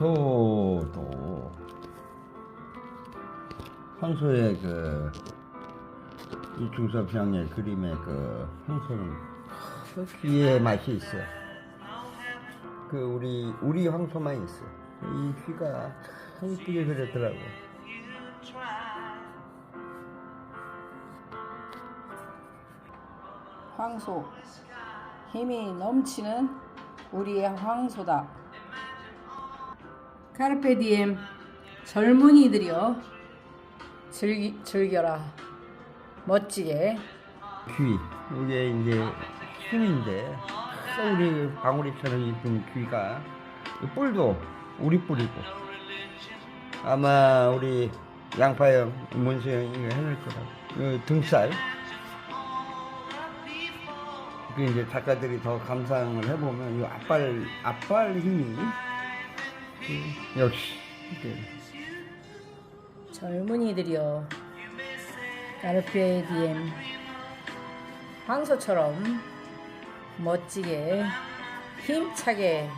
또, 또. 황소의 그, 이 중섭형의 그림의 그 황소는 그 귀의 맛이 있어. 그 우리, 우리 황소만 있어. 이 귀가 참 이쁘게 그렸더라고. 황소 힘이 넘치는 우리의 황소다. 카르페디엠 젊은이들이여 즐기, 즐겨라 멋지게 귀. 이게 이제 힘인데, 아, 우리 방울이처럼 이쁜 귀가, 이 뿔도 우리 뿔이고, 아마 우리 양파형, 문수형 이거 해낼 거라고. 그 등살. 그 이제 작가들이 더 감상을 해보면 이 앞발, 앞발 힘이, 그 역시, 이게 젊은이들이여 카르페 디엠 황소처럼 멋지게 힘차게